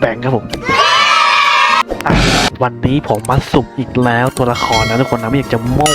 แบงค์ครับผมอะวันนี้ผมมาสุ่มอีกแล้วตัวละครนะทุกคนนะไม่อยากจะโม้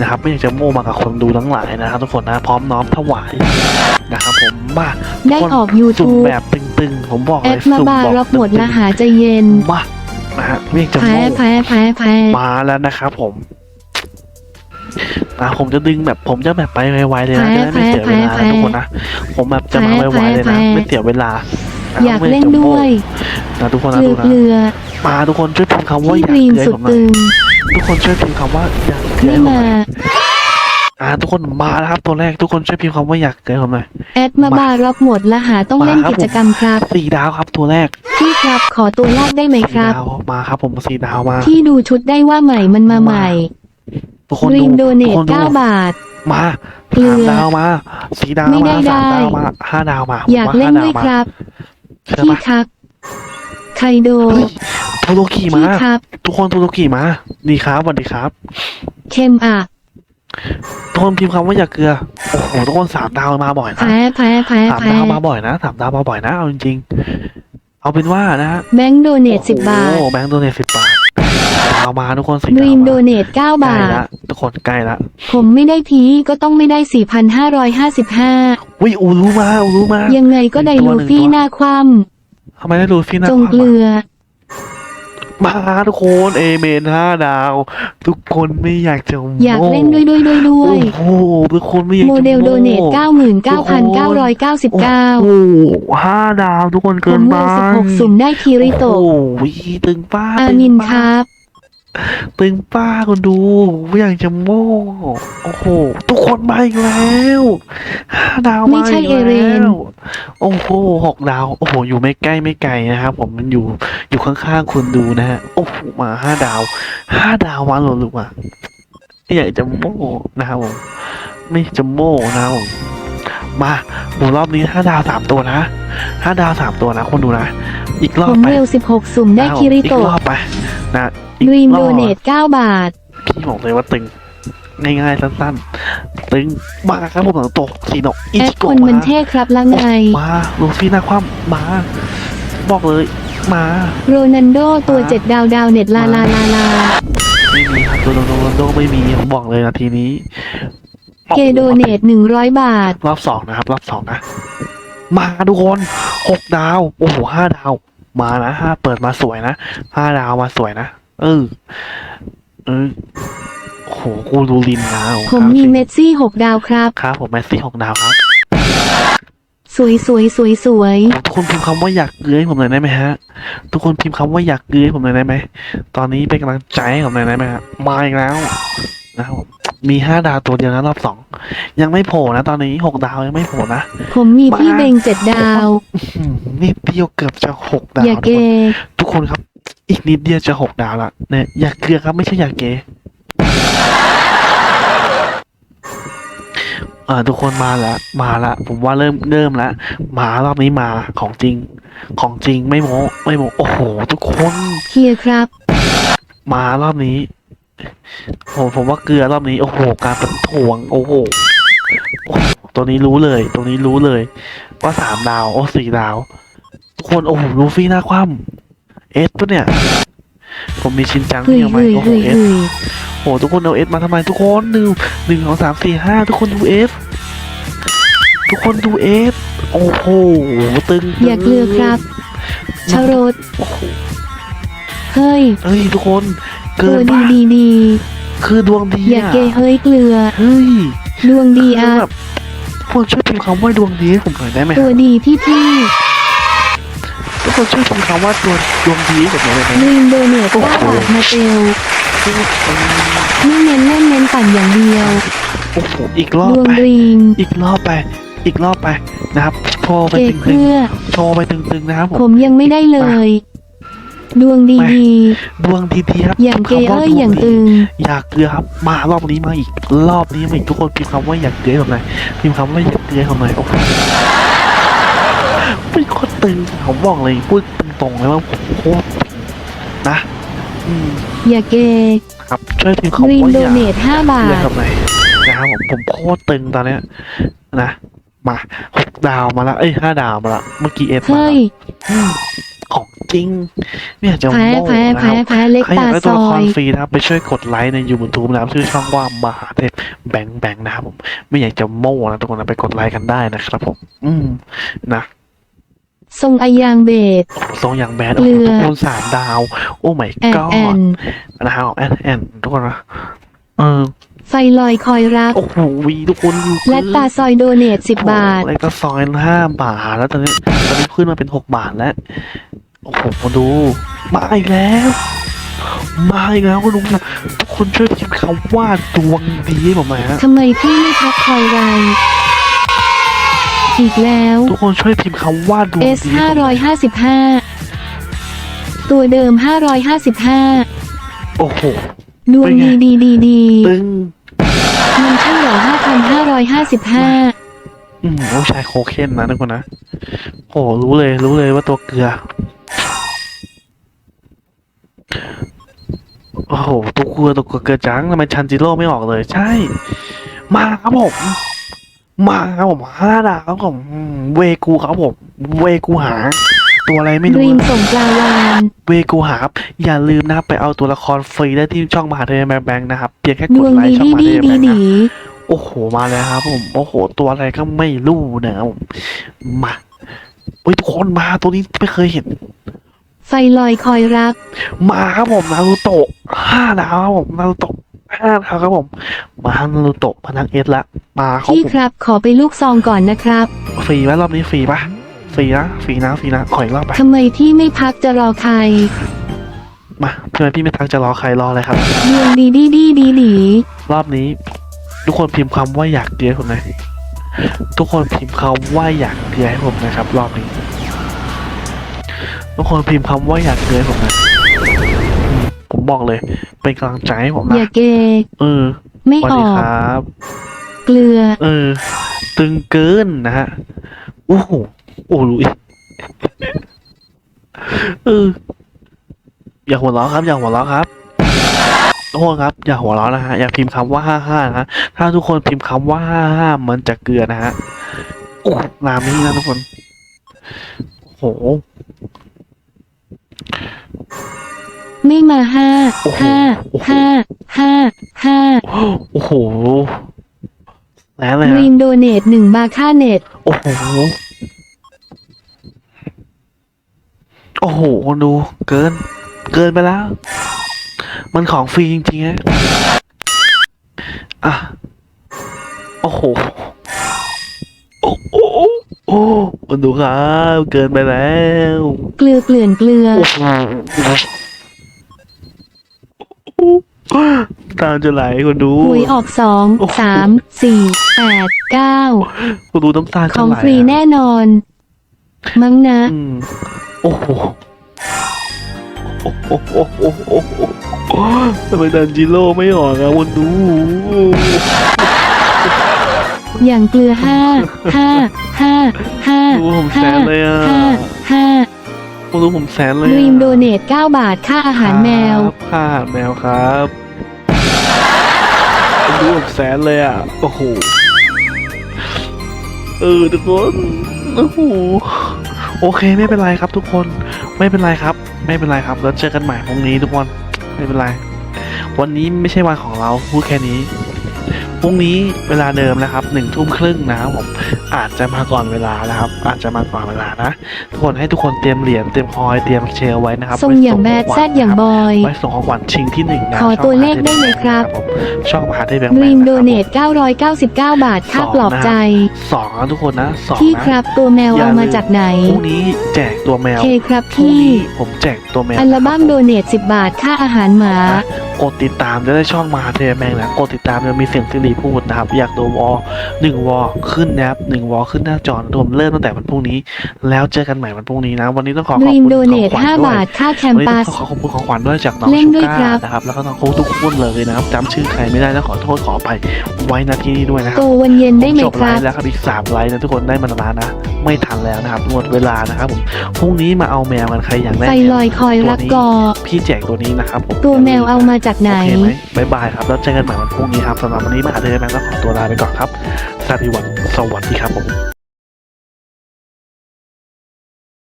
นะครับไม่อยากจะโม้มากับคนดูทั้งหลายนะครับทุกคนนะพร้อมน้อมถวายนะครับผมมาได้ออกสุ่ม YouTube แบบตึงๆ ผมบอกแอเลยดมาสุ่มบาบอกรับหมดตึงๆละหาใจเย็นมานะฮะไม่อยากจะแพ้โม้แพ้แพ้แพ้มาแล้วนะครับผมอะผมจะดึงแบบผมจะแบบไปไวๆเลยนะแพ้จะได้ไม่เสียเวลาแพ้นะทุกคนนะผมแบบจะมาแพ้ไวๆเลยนะแพ้ไม่เสียเวลานะ อยากไม่เล่นจะโม้ด้วยนะทุกคนเกนะลืดูอนะเกลือมาทุกคนช่วยพิมพ์คำว่าพี่อยากกรีนเกลือสุดผมหน่อยตึงทุกคนช่วยพิมพ์คำว่าอยากเกลือไม่ผมหมาน่อยอ่าทุกคนมาแล้วครับตัวแรกทุกคนช่วยพิมพ์คำว่าอยากเกลือผมหน่อยแอดมาบารับหมดละหาต้องเล่นมาครับกิจกรรมครับสี่ดาวครับตัวแรกพี่ครับขอตัวแรกได้ไหมสี่ครับดาวมาครับผมสี่ดาวมาที่ดูชุดได้ว่าใหม่มันมาใหม่ทุกคนรีดูมโดเนทุกทคนดู9บาทมาเกลือสามดาวมาสี่ดาวไม่ได้มาสามได้ดาวมาห้าดาวมาอยากเล่นด้วยครับ เชื่อพี่ปะครับไคโด เฮ้ยโทโรกิมา พี่ครับ ทุกคนโทโรกิมาดีครับสวัสดีครับ เค็มอะ ทุกคนพิมพ์คำว่าอย่าเกลือ โอ้โห ทุกคนสามดาวมาบ่อยนะแพ้แพ้แพ้สามแพ้ดาวมาบ่อยนะสามดาวมาบ่อยนะ เอาจริงๆ เอาเป็นว่านะฮะแบงค์โดเนทสิบบาท โอ้โหแบงค์โดเนทสิบบาท ดาวมาทุกคนสิดดาวรีมโดมาเนทเก้าใกล้บาทละทุกคนใกล้ละ ผมไม่ได้พีก็ต้องไม่ได้สี่พันห้าร้อยห้าสิบห้าวิอูรู้มาอูรู้มา ยังไงก็ได้หนึ่ลูงตัวฟี่หนึ่งตัวหน้าคว่ทำไมได้รู้ฟินะำจงเกลือมาทุกคนเอเมนห้าดาว ทุกคนไม่อยากจะโม้อยากเล่นด้วยด้วยด้วยด้วยโอ้โหทุกคนไม่อยากจะโมเดลโดเนทโม้เก้าหมื่นเก้าพันเก้าร้อยเก้าสิบเก้าโอ้โหห้าดาวทุกคนผเกินมไปเมื่อสิบหกสุ่มได้คิริโตะโอ้โหตึงป้าอาตึงมินป้าครับ ตึงป้าคนดูไม่อยากจะโม้โอ้โห ทุกคนมาอีกแล้วห้าดาวไม่มาใช่อีกเอเรนแล้วโอ้โหหกดาว โอ้โห อยู่ไม่ใกล้ไม่ไกลนะครับผมมันอยู่อยู่ข้างๆคุณดูนะฮะโอ้โหมาห้าดาวห้าดาวมาหลุดๆมาไม่อยากจะโม้นะครับผมไม่อยากจะโม้นะครับผมมาโหรอบนี้ห้าดาวสามตัวนะห้าดาวสามตัวนะคนดูนะ อีกรอผบมไปเร็วสิบหกสุ่มได้คิริอีกโตะรอบไปนะอีกด รีมรโดอบเนทเก้าบาท พี่บอกเลยว่าตึง ง่ายๆสั้นๆ ตึงมาครับผมหลังตกสีนกอิแอดจิคโกะนมันมาเท่ครับละไง มาลูฟี่หน้าคว่ำมา บอกเลยมา โรนันโดตัวเจ็ดดาวดาวเน็ตลาลาลาลา ไม่มีครับโดนโดนโดไม่มีผมบอกเลยนาทีนี้เกโดเนทหนึ่งร้อยบาท รอบสองนะครับรอบสองนะ มาทุกคนหกดาว โอ้โหห้าดาว มานะห้าเปิดมาสวยนะห้าดาวมาสวยนะ เออ เออโอ้โหกูดูลินนะผมมีเมสซี่หกดาวครับ ครับ ผมแมสซี่หกดาวครับสวยสวยสวยสวยทุกคนพิมพ์คำว่าอยากเกลือให้ผมหน่อยได้ไหมฮะ ทุกคนพิมพ์คำว่าอยากเกลือให้ผมหน่อยได้ไหม ตอนนี้เป็นกำลังใจให้ผมหน่อยได้ไหมฮะมาอีกแล้วนะครับผมมีห้าดาวตัวเดียวนะรอบสองยังไม่โผล่นะตอนนี้หกดาวยังไม่โผล่นะ ผมมีพี่เบงเจ็ดดาว อืมนิดเดียวเกือบจะหกดาวอย่าเกทุกคนทุกคนครับ อีกนิดเดียวจะหกดาวละเนี่ยอยากเกลือครับไม่ใช่อยากเกอ่าทุกคนมาละมาละผมว่าเริ่มเริ่มละมารอบนี้มาของจริง ของจริงไม่โม้ไม่โม้โอ้โห ทุกคนเฮียครับ มารอบนี้โอ้ผมว่าเกลือรอบนี้ โอ้โห การประท้วงโอ้โหโอ้โหตัวนี้รู้เลย ตัวนี้รู้เลย ว่าสามดาว โอ้สี่ดาว ทุกคนโอ้โหลูฟี่หน้าคว่ำ เอสปะเนี่ย ผมมีชินจังเฮ้ยเนี่ยไหมเฮ้ยโอ้โหเฮ้ยเอสเฮ้ยโอ้โหทุกคนเอาเอสมาทำไมทุกคนหนึ่งหนึ่งสองสามสี่ห้าทุกคนดูเอฟทุกคนดูเอฟโอ้โหตึงอย่าเกลือครับชรดโอ้โหเฮ้ยเฮ้ยทุกคนเกิตัวนดีปะดีดีคือดวงดีอย่าอะเกเฮ้ยเกลือเฮ้ยดวงดีคืออะแบบพวกช่วยพิมพ์คำว่าดวงดีให้ผมหน่อยได้ไหมตัวดีพี่พี่ ทุกคนช่วยพิมพ์คำว่าตัวดวงดีให้ผมหน่อยได้ไหมดรีมโดเนทเก้าบาทมาเตลไม่เน้นเล่นเน้นปั่นอย่างเดียวโอ้โหอีกรอดบวงไปดรีมอีกรอบไป อีกรอบไปนะครับ โชว์ไปเกตึงเพื่อ ๆ โชว์ไปตึงๆนะครับผผมมยังไม่ได้เลย ดวงดีดีดวงดีๆครับอย่างเกพิมพ์คำว่เอ้ยดวอย่างดีตึง อยากเกลือครับ มารอบนี้มาอีกรอบนี้มาอีกทุกคนพิมพ์คำว่าอยากเกลือให้ผมหน่อยพิมพ์คำว่าอยากเกลือให้ผมหน่อยโอ้โหเป็นโคตร ตึงผมบอกเลยพูดตรงๆเลยว่าผมโคตรตึงนะอืมอย่าเกครับช่วยพิมพ์ดคำรีมว่าโดอยากเนทห้าบาเกลือททำไมนะครับผมผมโคตรตึงตอนเนี้ยนะมาหกดาวมาละเอ้ยห้าดาวมาละเมื่อกี้เอสมาเฮ้ยอืมของจริงไม่อยากจะแพ้โม้แพ้นะคแพ้รับแพ้เล็กใครอยาตากได้ซตัวละอครยฟรีนะครับไปช่วยกดไลค์ในยูทูบนะครับชื่อช่องว่ามหาเทพแบงค์แบงค์นะครับผมไม่อยากจะโม้นะทุกคนนะไปกดไลค์กันได้นะครับผม อืมนะ ทรงอายางเบด ทรงอย่างแบดเกลืโอ้โหอทุกคนสามดาว โอ้ my แอน god แอน นะครับแอนแอนทุกคนนะเออไฟลอยคอยรัก โอ้โหวีทุกคนอยู่และตาซอยโดเนทสิบบาท อะไรก็ซอยห้าบาท แล้วตอนนี้ตอนนี้ขึ้นมาเป็นหกบาทแล้ว โอ้โหมาดู มาอีกแล้ว มาอีกแล้วคุณลุงนะทุกคนช่วยพิมพ์คำว่าดวงดีให้ผมหน่อยฮะ ทำไมพี่ไม่พักคอยไร อีกแล้ว ทุกคนช่วยพิมพ์คำว่าดวง S ดีห้าให้ผมหร้น่ออยยห้าสิบห้าตัวเดิมห้าร้อยห้าสิบห้าโอ้โห ดวงเป็นไงดีดีดีดีตึงเงินช่างหล่อห้าพันห้าร้อยห้าสิบห้าอืมต้องใช้โคเคนนะทุกคนนะโอ้รู้เลย รู้เลยว่าตัวเกลือ โอ้โห ตัวเกลือตัวเกลือจังทำไมชันจิโร่ไม่ออกเลย ใช่ มาครับผม มาครับผมห้าดาวครับผมอืมเวกูครับผมเวกูหา ตัวอะไรไม่ดรู้รีมส่งปลาวานเวกูหาครับอย่าลืมนะครับไปเอาตัวละครฟรีได้ที่ช่องมหาเทยแบงค์นะครับเพียงแค่ดกวดงไลดีค์ช่องดีมหาเทดียแบดีงค์นะ ดี โอ้โห มาแล้วครับผม โอ้โห ตัวอะไรก็ไม่รู้นะครับผมมาโอ้ยทุกคนมาตัวนี้ไม่เคยเห็น ไฟลอยคอยรัก มาครับผมนารูโตะห้าดาวครับผมนารูโตะห้าดาวครับผม มานารูโตะพนักเอสละ มาเขาพี่ผมครับ ขอไปลูกซองก่อนนะครับ ฟรีไหมรอบนี้ฟรีปะฟรีนะฟรีนะฟรีนะขออีกรอบไปทำไมพี่ไม่พักจะรอใครมาทำไมพี่ไม่ทักจะรอใครรอเลยครับดวงดีดีดีดีดี รอบนี้ ทุกคนพิมพ์คำว่าอยากเดียให้ผมหน่อยทุกคนพิมพ์คำว่าอยากเดียให้ผมนะครับ รอบนี้ ทุกคนพิมพ์คำว่าอยากเดียให้ผมนะอืมผมบอกเลย เป็นกำลังใจให้ผมอนะย่าเกเออไม่สวัสอดีอกครับเก ลือ เออ ตึงเกินนะฮะ โอ้โห โอ้รู้อีกเออ อย่าหัวเราะครับ อย่าหัวเราะครับทุกคนครับ อย่าหัวเราะนะฮะ อย่าพิมพ์คำว่าห้าห้านะฮะถ้าทุกคนพิมพ์คำว่าห้าห้ามันจะเกลือนะฮะโอ้นามนี้นะทุกคนโอ้โหไม่มาห้าโอ้โหห้าโอ้โหห้าห้าห้าโอ้โห แล้วเลยดฮะรีมโดเนทหนึ่งบาค่าเน็ต โอ้โห โอ้โหคนดู เกิน เกินไปแล้ว มันของฟรีจริงๆฮะอะ โอ้โห โอ้โหโอ้คนดูครับเกินไปแล้ว เกลือเกลื่อนเกลือโอ้โห ตามจะไหลคนดูหวยออกสองโอ้โหสามสี่แปดเก้าคนดูน้ำตาขจะองไหลฟรีอะแน่นอน มั้งนะอืมโอ้โหโอ้โหโอ้โหโอ้โหโอ้โหทำไมดันจิโร่ไม่ออกอะวันดู อย่างเกลือห้าห้าห้าห้าดูผมแสนเลยอะห้า ห้าดูผมแสนเลยดอะรีมโดเนทเก้าบาทค่าอาหารแมว ครับค่าอาหารแมวครับดูผมแสนเลยอะโอ้โห เออทุกคน โอ้โห โอเคไม่เป็นไรครับทุกคน ไม่เป็นไรครับ ไม่เป็นไรครับ แล้วเจอกันใหม่พรุ่งนี้ทุกคน ไม่เป็นไร วันนี้ไม่ใช่วันของเรา พูดแค่นี้ พรุ่งนี้เวลาเดิมนะครับหนึ่งทุ่มครึ่งนะครับผมอาจจะมาก่อนเวลานะครับ อาจจะมาก่อนเวลานะทุกคนให้ทุกคนเตรียมเหรียญเตรียมคอยเตรียมเชลไว้นะครับทรงอย่างแบไว้ดขแซดอย่างบอยไว้ส่งของขวัญชิงที่หนึ่งนะขอตัวเลขได้ไหมครับผมช่องมหาเทพแบงค์ดรีมแบโดงค์เนนะคท999 บาทค่าปลอบใจสองนะทุกคนนะสองพี่นะครับตัวแมวอย่าเอามาลืมจากไหนพรุ่งนี้แจกตัวแมวเคครับพรุ่งพี่นี้ผมแจกตัวแมวอัลบั้มโดเนท10 บาทค่าอาหารหมานะ กดติดตามจะได้ช่องมหาเทพแมงนะกดติดตามจะมีเสียงสิริพูดนะครับ อยากดูวอลหนึ่งวอลขึ้นนะครับหนึ่งวอลขึ้นหน้าจอนะผมเริ่มตั้งแต่วันพรุ่งนี้ แล้วเจอกันใหม่วันพรุ่งนี้นะ วันนี้ต้องขอขอบดรีคุมณโดขเนองทขวัญด้5วยบาทค่าแคมวันนี้ปัต้อสงขอขอบคุณของขวัญด้วยจากน้องเล่นชูด้วยครัก้าบนะครับแล้วก็ต้องทุกคนเลยนะครับจำชื่อใครไม่ได้แล้วขอโทษขอไปไว้ณที่นี้ด้วยนะคโตรับวันเย็นได้ไหมจบคไลรับฟ์แล้วครับอีกสามไลฟ์นะทุกคนได้มานานนะ ไม่ทันแล้วนะครับหมดเวลานะครับผมพรุ่งนี้มาเอาแมวกันใครอยากได้ไฟแมวลอยคอยรักกอพี่แจกตัวนี้นะครับผมตัวแมวเอามาจากไหน โอเคไหมบายบายครับ แล้วเจอกันใหม่วันพรุ่งนี้ครับสำหรับวันนี้มาอาเดินแมนต้องขอตัวลาไปก่อนครับสวัสดีวันสวัสดีครับผม